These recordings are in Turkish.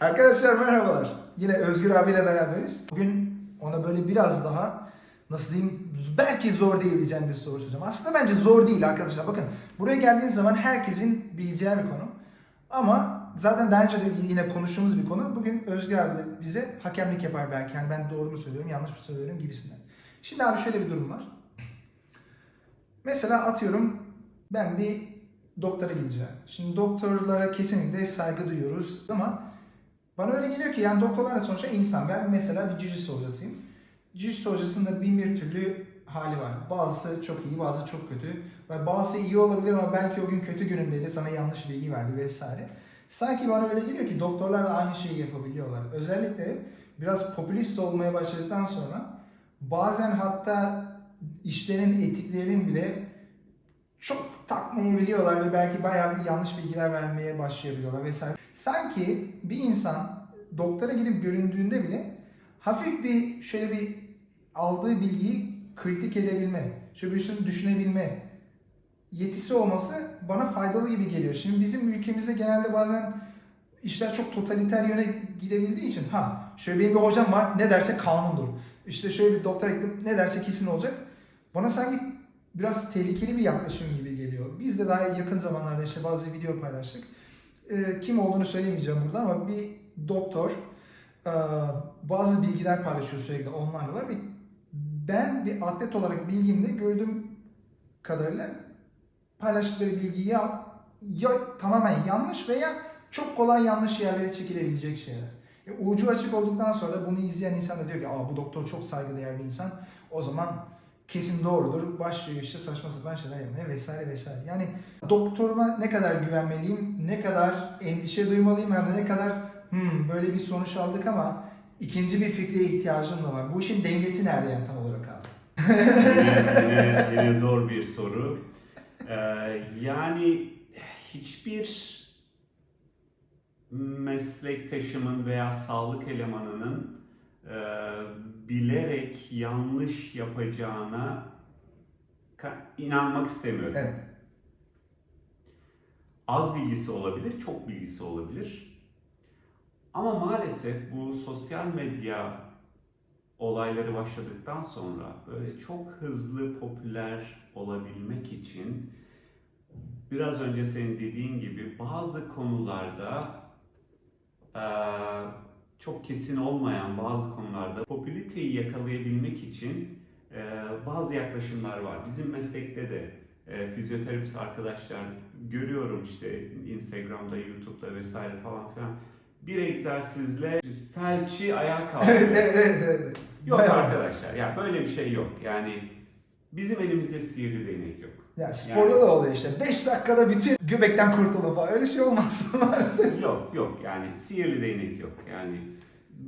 Arkadaşlar merhabalar. Yine Özgür abiyle beraberiz. Bugün ona böyle biraz daha nasıl diyeyim belki zor değil diyeceğim bir soru soracağım. Aslında bence zor değil arkadaşlar. Bakın buraya geldiğiniz zaman herkesin bileceği bir konu. Ama zaten daha önce de yine konuştuğumuz bir konu. Bugün Özgür abi de bize hakemlik yapar belki. Yani ben doğru mu söylüyorum, yanlış mı söylüyorum gibisinden. Şimdi abi şöyle bir durum var. Mesela atıyorum ben bir doktora gideceğim. Şimdi doktorlara kesinlikle saygı duyuyoruz ama bana öyle geliyor ki yani doktorlar da sonuçta insan. Ben mesela bir jiu-jitsu hocasıyım. Jiu-jitsu hocasında bin bir türlü hali var. Bazısı çok iyi, bazı çok kötü. Ve bazısı iyi olabilir ama belki o gün kötü günündeydi, sana yanlış bilgi verdi vesaire. Sanki bana öyle geliyor ki doktorlar da aynı şeyi yapabiliyorlar. Özellikle biraz popülist olmaya başladıktan sonra bazen hatta işlerin etiklerin bile çok takmayabiliyorlar ve belki bayağı bir yanlış bilgiler vermeye başlayabiliyorlar vesaire. Sanki bir insan doktora gidip göründüğünde bile hafif bir şöyle bir aldığı bilgiyi kritik edebilme, şöyle bir üstünü düşünebilme yetisi olması bana faydalı gibi geliyor. Şimdi bizim ülkemizde genelde bazen işler çok totaliter yöne gidebildiği için ha şöyle benim bir hocam var ne derse kanundur. İşte şöyle bir doktora gittim ne derse kesin olacak. Bana sanki biraz tehlikeli bir yaklaşım gibi geliyor. Biz de daha yakın zamanlarda işte bazı video paylaştık. Ee, kim olduğunu söylemeyeceğim burada ama bir doktor e, bazı bilgiler paylaşıyor sürekli online olarak. Ben bir atlet olarak bilgimde gördüğüm kadarıyla paylaştıkları bilgi ya, ya tamamen yanlış veya çok kolay yanlış yerlere çekilebilecek şeyler. E, ucu açık olduktan sonra bunu izleyen insan da diyor ki Aa, bu doktor çok saygıdeğer bir insan. O zaman kesin doğrudur. Başlıyor işte saçma sapan şeyler yapmaya vesaire vesaire. Yani doktoruma ne kadar güvenmeliyim, ne kadar endişe duymalıyım da ne kadar hmm, böyle bir sonuç aldık ama ikinci bir fikre ihtiyacım da var. Bu işin dengesi nerede yani tam olarak abi? yine, yine, yine zor bir soru. Ee, yani hiçbir meslektaşımın veya sağlık elemanının e, bilerek yanlış yapacağına inanmak istemiyorum. Evet. Az bilgisi olabilir, çok bilgisi olabilir. Ama maalesef bu sosyal medya olayları başladıktan sonra böyle çok hızlı popüler olabilmek için biraz önce senin dediğin gibi bazı konularda eee, çok kesin olmayan bazı konularda popüliteyi yakalayabilmek için eee, bazı yaklaşımlar var. Bizim meslekte de e, fizyoterapist arkadaşlar görüyorum işte Instagram'da, YouTube'da vesaire falan filan. Bir egzersizle felçi ayağa kaldırıyor. Evet, evet, evet, evet. Yok arkadaşlar ya böyle bir şey yok. Yani bizim elimizde sihirli değnek yok. Ya sporda da oluyor işte. 5 dakikada bütün göbekten kurtulun falan. Öyle şey olmaz maalesef. Yok yok yani sihirli değnek yok. Yani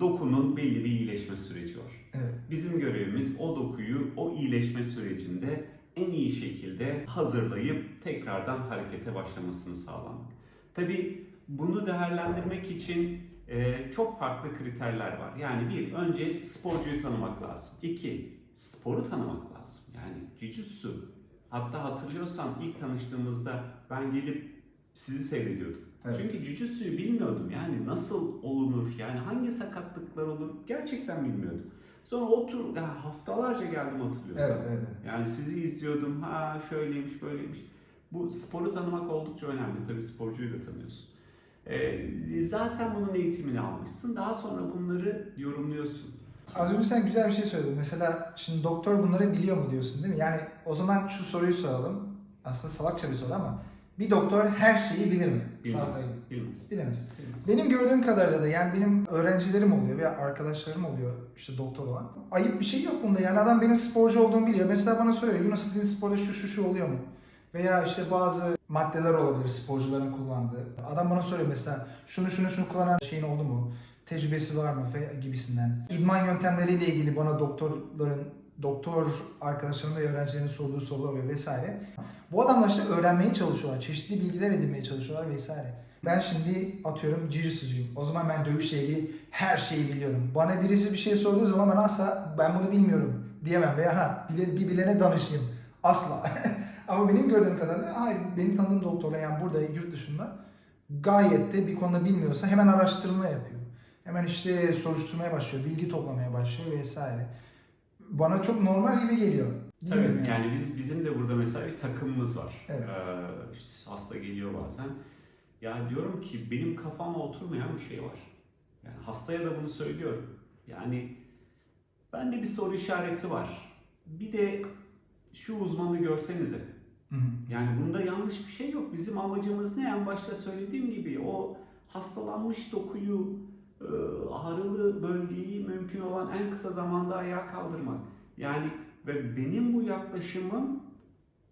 dokunun belli bir iyileşme süreci var. Evet. Bizim görevimiz o dokuyu o iyileşme sürecinde en iyi şekilde hazırlayıp tekrardan harekete başlamasını sağlamak. Tabii bunu değerlendirmek için e, çok farklı kriterler var. Yani bir, önce sporcuyu tanımak lazım. İki, sporu tanımak lazım. Yani jiu-jitsu. Hatta hatırlıyorsan ilk tanıştığımızda ben gelip sizi seyrediyordum. Evet. Çünkü jiu-jitsu'yu bilmiyordum. Yani nasıl olunur, yani hangi sakatlıklar olur gerçekten bilmiyordum. Sonra otur, ya haftalarca geldim hatırlıyorsan. Evet, evet. Yani sizi izliyordum, ha şöyleymiş, böyleymiş. Bu sporu tanımak oldukça önemli. Tabii sporcuyu da tanıyorsun. Ee, zaten bunun eğitimini almışsın. Daha sonra bunları yorumluyorsun. Az önce sen güzel bir şey söyledin. Mesela şimdi doktor bunları biliyor mu diyorsun değil mi? Yani o zaman şu soruyu soralım. Aslında salakça bir soru ama bir doktor her şeyi bilir mi? Bilmez. Bilmez. Bilemez. Bilmez. Benim gördüğüm kadarıyla da yani benim öğrencilerim oluyor veya arkadaşlarım oluyor işte doktor olan. Ayıp bir şey yok bunda yani adam benim sporcu olduğumu biliyor. Mesela bana soruyor Yunus sizin sporda şu şu şu oluyor mu? Veya işte bazı maddeler olabilir sporcuların kullandığı. Adam bana soruyor mesela şunu şunu şunu kullanan şeyin oldu mu? Tecrübesi var mı? Gibisinden. İdman yöntemleriyle ilgili bana doktorların doktor arkadaşlarım ve öğrencilerin sorduğu sorular oluyor vesaire. Bu adamlar işte öğrenmeye çalışıyorlar. Çeşitli bilgiler edinmeye çalışıyorlar vesaire. Ben şimdi atıyorum jiu-jitsu'cuyum. O zaman ben dövüşle ilgili her şeyi biliyorum. Bana birisi bir şey sorduğu zaman ben asla ben bunu bilmiyorum diyemem. Veya ha bir bilene danışayım. Asla. Ama benim gördüğüm kadarıyla hayır benim tanıdığım doktorlar yani burada yurt dışında gayet de bir konuda bilmiyorsa hemen araştırma yapıyor. Hemen işte soruşturmaya başlıyor, bilgi toplamaya başlıyor vesaire. Bana çok normal gibi geliyor. Bilmiyorum Tabii yani biz bizim de burada mesela bir takımımız var. Evet. Ee, işte hasta geliyor bazen. Ya diyorum ki benim kafama oturmayan bir şey var. Yani hastaya da bunu söylüyorum. Yani bende bir soru işareti var. Bir de şu uzmanı görsenize. Hı hı. Yani bunda yanlış bir şey yok. Bizim amacımız ne? En başta söylediğim gibi o hastalanmış dokuyu, ağrılı bölgeyi mümkün olan en kısa zamanda ayağa kaldırmak. Yani ve benim bu yaklaşımım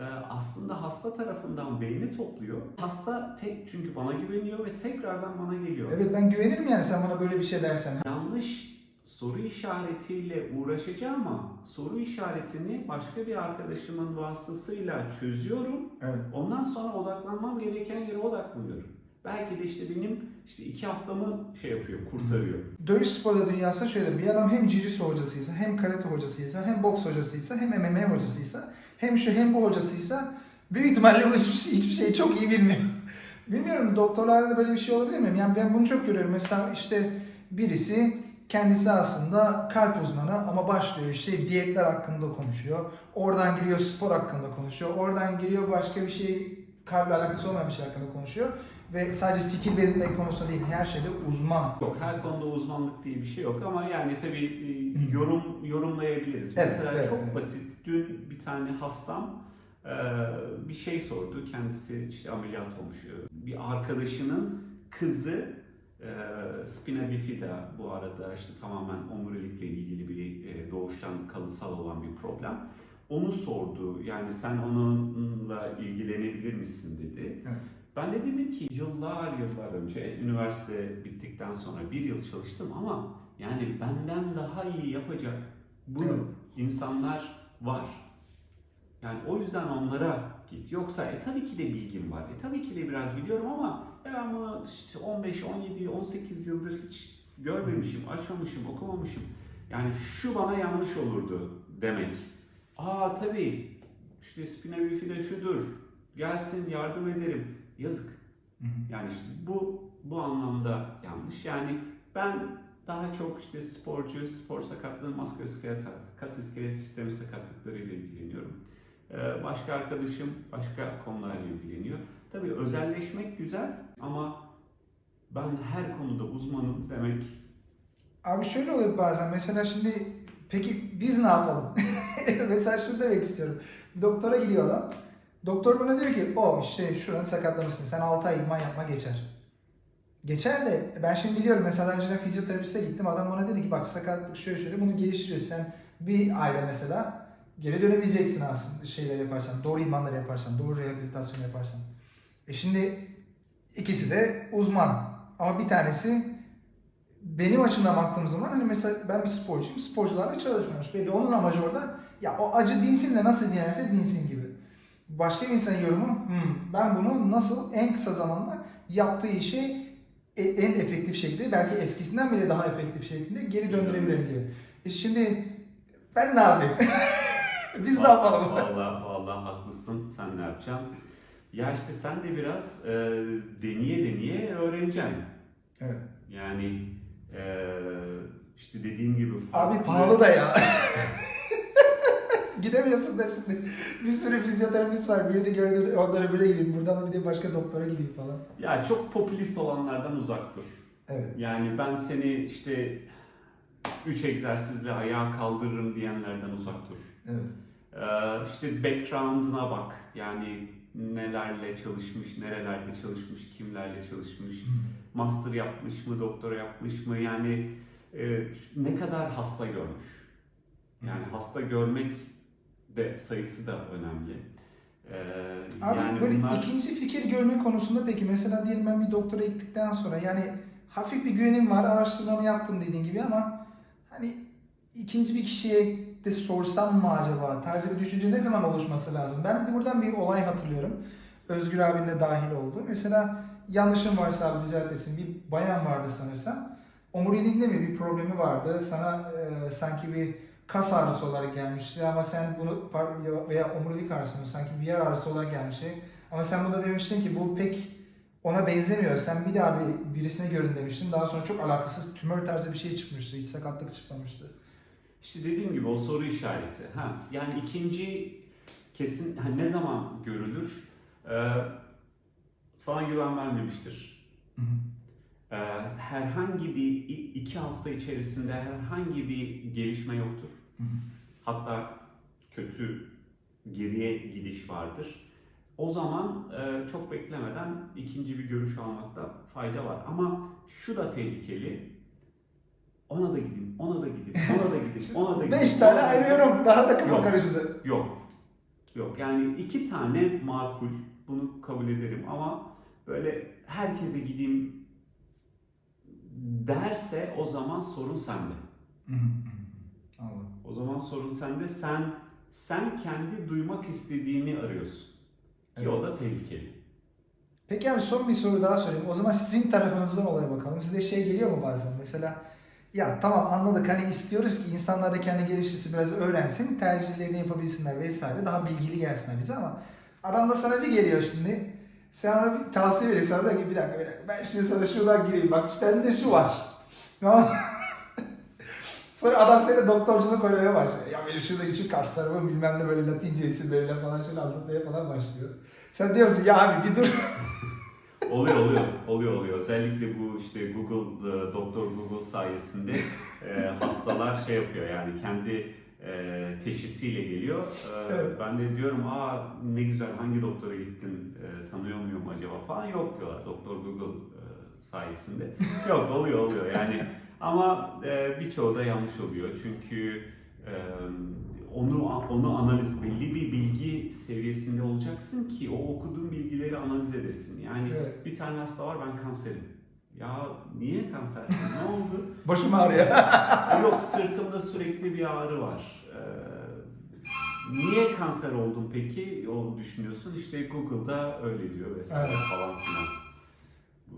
e, aslında hasta tarafından beğeni topluyor. Hasta tek çünkü bana güveniyor ve tekrardan bana geliyor. Evet ben güvenirim yani sen bana böyle bir şey dersen. Yanlış soru işaretiyle uğraşacağım soru işaretini başka bir arkadaşımın vasıtasıyla çözüyorum. Evet. Ondan sonra odaklanmam gereken yere odaklanıyorum. Belki de işte benim işte iki haftamı şey yapıyor, kurtarıyor. Dövüş sporu dünyasında şöyle bir adam hem jiu-jitsu hocasıysa, hem karate hocasıysa, hem boks hocasıysa, hem MMA hocasıysa, hem şu hem bu hocasıysa büyük ihtimalle bu hiçbir, şey- hiçbir şeyi çok iyi bilmiyor. Bilmiyorum doktorlarda da böyle bir şey olabilir mi? Yani ben bunu çok görüyorum. Mesela işte birisi kendisi aslında kalp uzmanı ama başlıyor işte diyetler hakkında konuşuyor. Oradan giriyor spor hakkında konuşuyor. Oradan giriyor başka bir şey kalple alakası olmayan bir şey hakkında konuşuyor. Ve sadece fikir belirtmek konusunda değil her şeyde uzman. Yok her konuda uzmanlık diye bir şey yok ama yani tabii e, yorum yorumlayabiliriz. Evet, Mesela evet, çok evet. basit. Dün bir tane hastam e, bir şey sordu. Kendisi işte ameliyat olmuş. Bir arkadaşının kızı e, spina bifida bu arada işte tamamen omurilikle ilgili bir doğuştan kalıtsal olan bir problem. Onu sordu. Yani sen onunla ilgilenebilir misin dedi. Evet. Ben de dedim ki yıllar yıllar önce üniversite bittikten sonra bir yıl çalıştım ama yani benden daha iyi yapacak bu Evet. insanlar var. Yani o yüzden onlara git. Yoksa e, tabii ki de bilgim var. E, tabii ki de biraz biliyorum ama e, ben bunu işte 15, 17, 18 yıldır hiç görmemişim, açmamışım, okumamışım. Yani şu bana yanlış olurdu demek. Aa tabii işte spina bifida şudur. Gelsin yardım ederim. Yazık. Hı hı. Yani işte bu bu anlamda yanlış. Yani ben daha çok işte sporcu, spor sakatlığı, muskuloskeletal, kas iskelet sistemi sakatlıklarıyla ilgileniyorum. Ee, başka arkadaşım başka konularla ilgileniyor. Tabii özelleşmek güzel ama ben her konuda uzmanım demek Abi şöyle oluyor bazen mesela şimdi peki biz ne yapalım? mesela şunu demek istiyorum. Doktora gidiyor adam. Doktor bana diyor ki o işte şuranı sakatlamışsın sen 6 ay idman yapma geçer. Geçer de ben şimdi biliyorum mesela önceden fizyoterapiste gittim adam bana dedi ki bak sakatlık şöyle şöyle bunu geliştiririz sen bir ayda mesela geri dönebileceksin aslında şeyler yaparsan doğru idmanları yaparsan doğru rehabilitasyon yaparsan. E şimdi ikisi de uzman ama bir tanesi benim açımdan baktığım zaman hani mesela ben bir sporcuyum, sporcularla çalışmıyormuş. Belli onun amacı orada ya o acı dinsin de nasıl dinerse dinsin gibi. Başka bir insanın yorumu "Hmm, ben bunu nasıl en kısa zamanda yaptığı işi e- en efektif şekilde belki eskisinden bile daha efektif şekilde geri döndürebilirim diyor. E şimdi ben ne yapayım? Biz ne yapalım? Valla valla haklısın. Sen ne yapacaksın? Ya işte sen de biraz e, deneye deneye öğreneceksin. Evet. Yani e, işte dediğim gibi Abi pahalı da ya. Gidemiyorsun da şimdi. Bir sürü fizyoterapist var. Birini gördün onlara bile gideyim. Buradan bir de başka doktora gideyim falan. Ya çok popülist olanlardan uzak dur. Evet. Yani ben seni işte üç egzersizle ayağa kaldırırım diyenlerden uzak dur. Evet. Ee, işte background'ına bak. Yani nelerle çalışmış, nerelerde çalışmış, kimlerle çalışmış, master yapmış mı, doktora yapmış mı? Yani e, ne kadar hasta görmüş. Yani hasta görmek de sayısı da önemli. Ee, Abi yani böyle bunlar ikinci fikir görme konusunda peki mesela diyelim ben bir doktora gittikten sonra yani hafif bir güvenim var araştırmamı yaptım dediğin gibi ama hani ikinci bir kişiye de sorsam mı acaba tarzı bir düşünce ne zaman oluşması lazım? Ben buradan bir olay hatırlıyorum. Özgür abinin de dahil oldu. Mesela yanlışım varsa abi düzeltirsin. Bir bayan vardı sanırsam. Omuriliğinde mi bir problemi vardı. Sana e, sanki bir kas ağrısı olarak gelmişti ama sen bunu veya omurilik ağrısı mı sanki bir yer ağrısı olarak gelmişti. Ama sen burada demiştin ki bu pek ona benzemiyor. Sen bir daha bir birisine görün demiştin. Daha sonra çok alakasız tümör tarzı bir şey çıkmıştı. Hiç sakatlık çıkmamıştı. İşte dediğim gibi o soru işareti. Ha, yani ikinci kesin ha, ne zaman görülür? Ee, sana güven vermemiştir. Ee, herhangi bir iki hafta içerisinde herhangi bir gelişme yoktur. Hatta kötü geriye gidiş vardır. O zaman e, çok beklemeden ikinci bir görüş almakta fayda var. Ama şu da tehlikeli. Ona da gideyim, ona da gideyim, ona da gideyim, ona da gideyim. Beş tane ayırıyorum. Daha da kafa karıştı. Yok. Yok yani iki tane makul. Bunu kabul ederim ama böyle herkese gideyim derse o zaman sorun sende. O zaman sorun sende. Sen sen kendi duymak istediğini arıyorsun. Ki o da tehlikeli. Peki abi son bir soru daha sorayım. O zaman sizin tarafınızdan olaya bakalım. Size şey geliyor mu bazen? Mesela ya tamam anladık hani istiyoruz ki insanlar da kendi geliştirisi biraz öğrensin, tercihlerini yapabilsinler vesaire. Daha bilgili gelsinler bize ama adam da sana bir geliyor şimdi. Sen ona bir tavsiye veriyorsun. Sana diyor ki bir dakika bir dakika ben şimdi sana şuradan gireyim. Bak bende şu var. Sonra adam seni doktorculuk oynamaya başlıyor. Ya benim şurada küçük kaslarımın bilmem ne böyle latince isimleriyle falan şöyle anlatmaya falan başlıyor. Sen diyorsun ya abi bir dur. Oluyor oluyor. Oluyor oluyor. Özellikle bu işte Google, e, Doktor Google sayesinde e, hastalar şey yapıyor yani kendi e, teşhisiyle geliyor. E, Evet. Ben de diyorum aa ne güzel hangi doktora gittin e, tanıyor muyum acaba falan yok diyorlar Doktor Google e, sayesinde. yok oluyor oluyor yani ama e, birçoğu da yanlış oluyor çünkü e, onu onu analiz belli bir bilgi seviyesinde olacaksın ki o okuduğun bilgileri analiz edesin. Yani Evet. bir tane hasta var ben kanserim. Ya niye kansersin? ne oldu? Başım ağrıyor. "E, Yok sırtımda sürekli bir ağrı var. Ee, niye kanser oldun peki? O düşünüyorsun. İşte Google'da öyle diyor vesaire Evet. falan filan.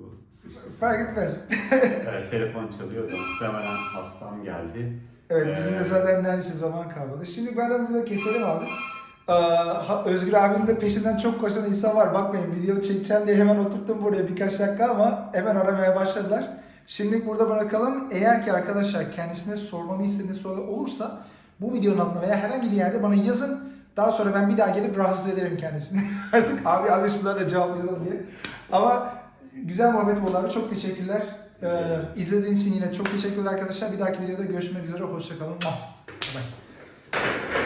Bu sıçtı. Fark etmez. Evet, telefon çalıyor da muhtemelen hastam geldi. Evet bizim de Ee, zaten neredeyse zaman kalmadı. Şimdi ben de burada keselim abi. Ee, Özgür abinin de peşinden çok koşan insan var. Bakmayın video çekeceğim diye hemen oturttum buraya birkaç dakika ama hemen aramaya başladılar. Şimdi burada bırakalım. Eğer ki arkadaşlar kendisine sormamı istediğiniz sorular olursa bu videonun altına veya herhangi bir yerde bana yazın. Daha sonra ben bir daha gelip rahatsız ederim kendisini. Artık abi abi şunları da cevaplayalım diye. Ama güzel muhabbet oldu abi. Çok teşekkürler. Ee, izlediğiniz için yine çok teşekkürler arkadaşlar. Bir dahaki videoda görüşmek üzere. Hoşçakalın. Bye.